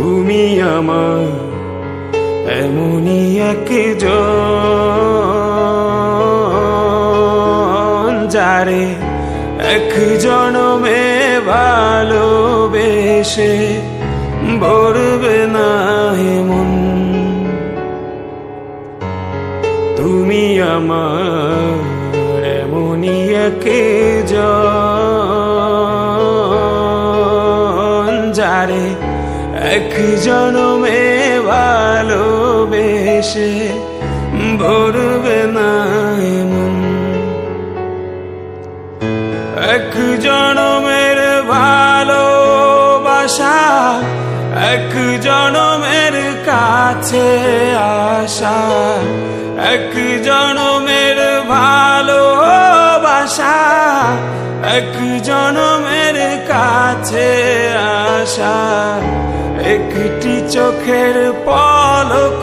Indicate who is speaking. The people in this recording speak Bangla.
Speaker 1: তুমি আমার এমনই এক যারে এক জনমে ভালোবেসে ভরবে না মন। তুমি আমার এমনই এক যারে এক জনমে ভালোবেসে ভরবে না মন এক জনমের ভালোবাসা, এক জনমের কাছে আসা, এক জনমের ভালোবাসা, এক জনমের কাছে আসা একটি চোখের পলক